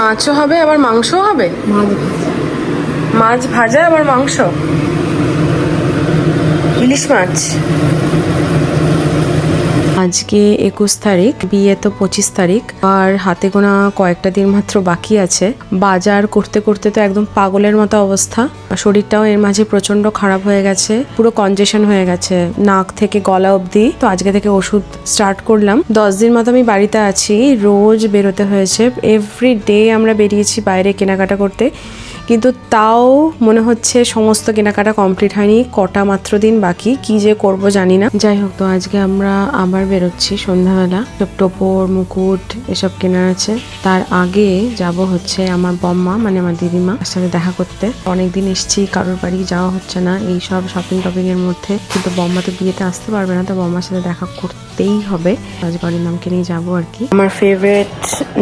মাছও হবে আবার মাংসও হবে? মাছ ভাজা আবার মাংস? ইলিশ মাছ। আজকে একুশ তারিখ, বিয়ে তো পঁচিশ তারিখ, আর হাতে গোনা কয়েকটা দিন মাত্র বাকি আছে। বাজার করতে করতে তো একদম পাগলের মতো অবস্থা। শরীরটাও এর মাঝে প্রচণ্ড খারাপ হয়ে গেছে, পুরো কনজেশন হয়ে গেছে, নাক থেকে গলা অবধি। তো আজকে থেকে ওষুধ স্টার্ট করলাম। দশ দিন মতো আমি বাড়িতে আছি, রোজ বেরোতে হয়েছে। এভরি ডে আমরা বেরিয়েছি বাইরে কেনাকাটা করতে। কিন্তু তাও মনে হচ্ছে সমস্ত কেনাকাটা কমপ্লিট হয়নি, কটা মাত্র দিন বাকি, কি যে করব জানি না। যাই হোক, তো আজকে আমরা আবার বেরোচ্ছি সন্ধ্যাবেলা। টোপর মুকুট, এসব কেনার আছে। তার আগে যাব হচ্ছে আমার বম্মা মানে আমার দিদিমা, তার সাথে দেখা করতে। অনেকদিন এসছি, কারোর বাড়ি যাওয়া হচ্ছে না, এই সব শপিং টপিং এর মধ্যে। কিন্তু বম্মা তো বিয়েতে আসতে পারবে না, তো বম্মার সাথে দেখা করতেই হবে। আজ বাড়ির নামকে নিয়ে যাব আর কি। আমার ফেভারিট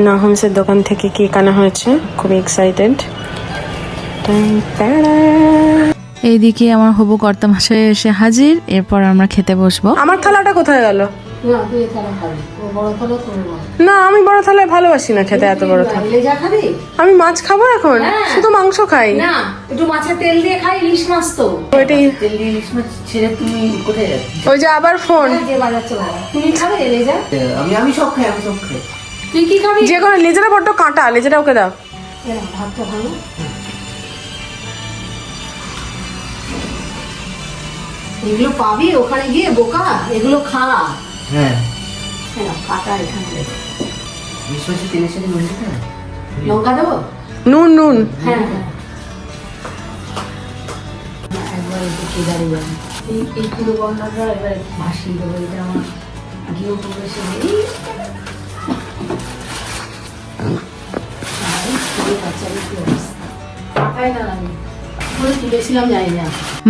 নাহমসের দোকান থেকে কেক আনা হয়েছে? খুবই এক্সাইটেড এইদিকে আমার হবু কর্তা মশাই এসে হাজির এরপর আমরা খেতে বসবো। আমার থালাটা কোথায় গেল? না তুই এখানে খাবি। ও বড় থালা তোর মা না আমি বড় থালায় ভালোবাসি না খেতে এত বড় থালা। আমি মাছ খাব এখন? হ্যাঁ। শুধু মাংস খাই। না একটু মাছের তেল দিয়ে খাই ইলিশ মাছ তো। ওইটাই তেল দিয়ে ইলিশ মাছ ছেড়ে তুমি কোথায় যাচ্ছি? ওই যে আবার ফোন তুমি খাবে লেজা? আমি আমি সব খাই আমি সব খাই। তুই কি খাবি? যে কোনো লেজেরা বড্ড কাঁটা লেজেরা ওকে দাও। এরা, ভাতটা ভালো এগুলো পাবি ওখানে গিয়ে বোকা এগুলো খা হ্যাঁ হ্যাঁ কাটা এখানে হয়? লঙ্কা দেবো নুন নুন হ্যাঁ হ্যাঁ একবার একটু দাঁড়িয়ে যাবে এই এই পুরো এবার ভাসিয়ে দেবো এটা আমার এই কি অবস্থা পাকায় না আমি করে তুলেছিলাম জানি না।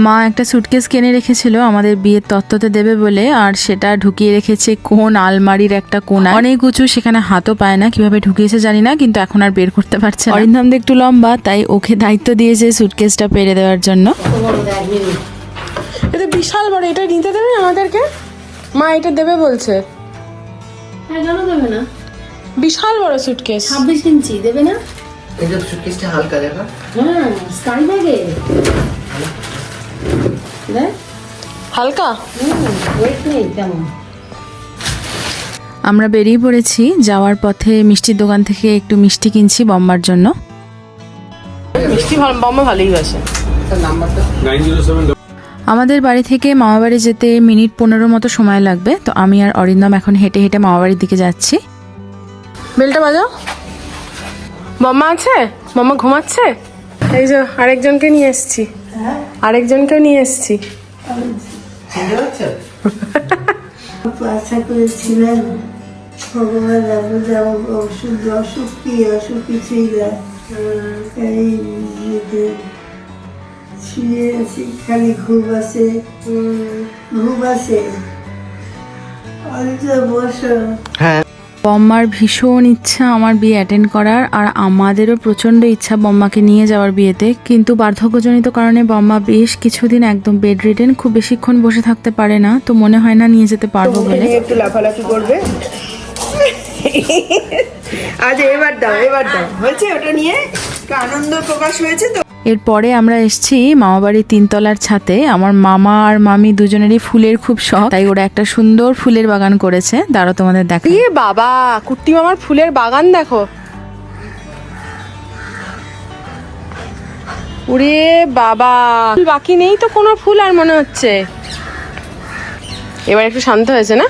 মা একটা সুটকেস কিনে রেখেছিল আমাদের বিয়ের তত্ত্বতে দেবে বলে আর সেটা ঢুকিয়ে রেখেছে কোন আলমারির একটা কোনা অনেক উঁচু সেখানে হাতও পায় না কীভাবে ঢুকিয়েছে জানি না কিন্তু এখন আর বের করতে পারছে না। অরিন্দম তো একটু লম্বা তাই ওকে দায়িত্ব দিয়েছে সুটকেসটা পেরে দেওয়ার জন্য। এটা বিশাল বড় এটা নিতে দেবে আমাদেরকে? মা এটা দেবে বলছে। হ্যাঁ কেন দেবে না? বিশাল বড় সুটকেস ছাব্বিশ ইঞ্চি দেবে না? এই যে সুটকেসটা হালকা দেখা। হ্যাঁ স্কাই ব্যাগে হালকা? ওয়েট নেই তেমন। আমরা বেরিয়ে পড়েছি যাওয়ার পথে মিষ্টির দোকান থেকে একটু মিষ্টি কিনছি বম্বার জন্য। মিষ্টি বম্মা ভালোই বাসে আমাদের বাড়ি থেকে মামাবাড়ি যেতে মিনিট পনেরো মতো সময় লাগবে তো আমি আর অরিন্দম এখন হেঁটে হেঁটে মামাবাড়ির দিকে যাচ্ছি। বেলটা বাজাও। বম্মা আছে? বম্মা ঘুমাচ্ছে? এই যে আরেকজনকে নিয়ে এসেছি। আরেকজনকেও নিয়ে এসেছি। আশা করেছিলেন ভগবান আমার যেমন অসুখ অসুখ কি অসুখ কিছুই না। এই যে শুয়ে আছি খালি ঘুম আসে ঘুম আসে অল্প বসো। বম্মার ভীষণ ইচ্ছা আমার বিয়ে অ্যাটেন্ড করার আর আমাদেরও প্রচণ্ড ইচ্ছা বম্মাকে নিয়ে যাওয়ার বিয়েতে। কিন্তু বার্ধক্যজনিত কারণে বম্মা বেশ কিছুদিন একদম বেড রিডেন খুব বেশিক্ষণ বসে থাকতে পারে না। তো মনে হয় না নিয়ে যেতে পারব বলে। একটু লাফালাফি করবে। আজ এবার দাও এবার দাও। হয়েছে ওটা নিয়ে? আনন্দ প্রকাশ হয়েছে তো? এরপরে আমরা এসেছি মামাবাড়ির তিনতলার ছাতে। আমার মামা আর মামি দুজনেরই ফুলের খুব শখ। তাই ওরা একটা সুন্দর ফুলের বাগান করেছে। দাঁড়ো তোমাদের দেখো ইয়ে বাবা কুট্টি মামার ফুলের বাগান দেখো। ওরে বাবা ফুল বাকি নেই তো কোনো ফুল আর মনে হচ্ছে। এবার একটু শান্ত হয়েছে না?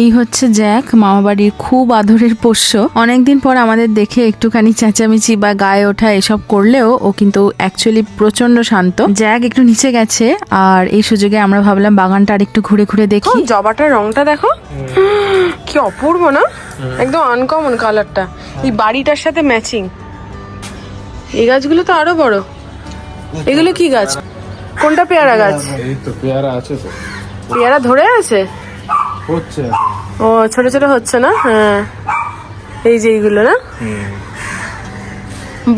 এই হচ্ছে জ্যাক মামাবাড়ির খুব আদরের পোষ্য। অনেকদিন পর আমাদের দেখে একটুখানি চেঁচামেচি বা গায়ে ওঠা এসব করলেও ও কিন্তু অ্যাকচুয়ালি প্রচণ্ড শান্ত। জ্যাক একটু নিচে গেছে আর এই সুযোগে আমরা ভাবলাম বাগানটা আর একটু ঘুরে ঘুরে দেখি। জবাটার রংটা দেখো। কি অপূর্ব না? একদম আনকমন কালারটা এই বাড়িটার সাথে ম্যাচিং এই গাছগুলো তো আরও বড়। এগুলো কি গাছ? কোনটা পেয়ারা গাছ? এই তো পেয়ারা আছে তো। পেয়ারা ধরে আছে? হচ্ছে। ও ছোট ছোট হচ্ছে না? হ্যাঁ। এই যে এইগুলো না?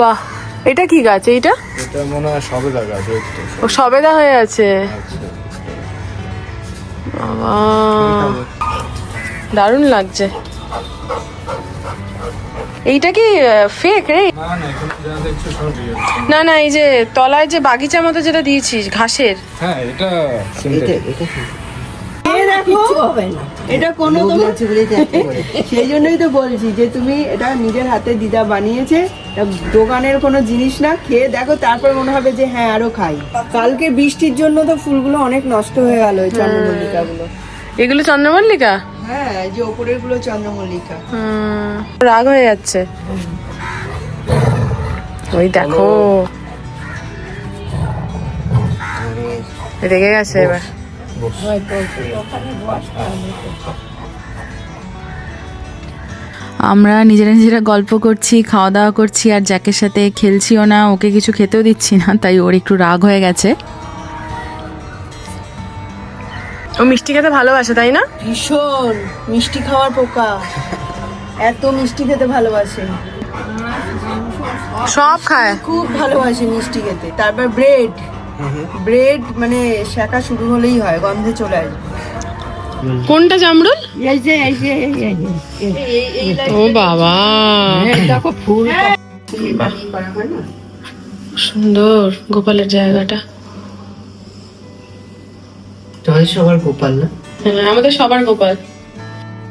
বাহ। এটা কি গাছ এইটা? এটা মনে হয় সবে দেখা আছে ও সবেদা হয়ে আছে। আচ্ছা। বাবা। দারুণ লাগছে। এইটা কি ফেক রে? না না এই যে তলায় যে বাগিচা মতো যেটা দিয়েছিস ঘাসের। হ্যাঁ এটা এটা synthetic। এটা এ এটা কোনো। সেই জন্যই তো বলছি যে তুমি এটা নিজের হাতে দিদা বানিয়েছে দোকানের কোনো জিনিস না খেয়ে দেখো তারপর মনে হবে যে হ্যাঁ আরও খাই। কালকে বৃষ্টির জন্য তো ফুলগুলো অনেক নষ্ট হয়ে গেল ওই চন্দ্রমল্লিকাগুলো। এগুলো চন্দ্রমল্লিকা? হ্যাঁ যে ওপরেরগুলো চন্দ্রমল্লিকা রাগ হয়ে যাচ্ছে। ওই দেখো। রেগে গেছে এবার। আমরা নিজেরা নিজেরা গল্প করছি খাওয়া দাওয়া করছি আর জ্যাকের সাথে খেলছিও না ওকে কিছু খেতেও দিচ্ছি না তাই ওর একটু রাগ হয়ে গেছে। ও মিষ্টি খেতে ভালোবাসে তাই না? ভীষণ মিষ্টি খাওয়ার পোকা। এত মিষ্টি খেতে ভালোবাসে। সব খায়। খুব ভালোবাসে মিষ্টি খেতে। তারপর ব্রেড। ব্রেড মানে শেখা শুরু হলেই হয় গন্ধে চলে আসে। কোনটা জামরুল? ও বাবা। দেখো ফুল। সুন্দর গোপালের জায়গাটা। তোমাদের সবার গোপাল না? হ্যাঁ আমাদের সবার গোপাল।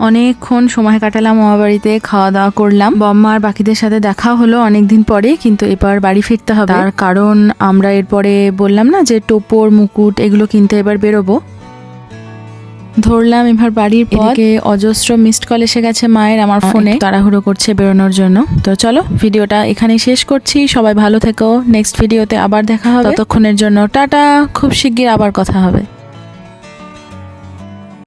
অনেকক্ষণ সময় কাটালাম মামা বাড়িতে খাওয়া দাওয়া করলাম। বম্মা আর বাকিদের সাথে দেখা হলো অনেকদিন পরে কিন্তু এবার বাড়ি ফিরতে হবে। তার কারণ আমরা এরপরে বললাম না যে টোপর মুকুট এগুলো কিনতে এবার বেরোবো। ধরলাম এবার বাড়ির পর এদিকে অজস্র মিসড কল এসে গেছে মায়ের আমার ফোনে। তাড়াহুড়ো করছে বেরোনোর জন্য। তো চলো ভিডিওটা এখানেই শেষ করছি। সবাই ভালো থেকো। নেক্সট ভিডিওতে আবার দেখা হবে। ততক্ষণের জন্য টাটা। খুব শিগগির আবার কথা হবে।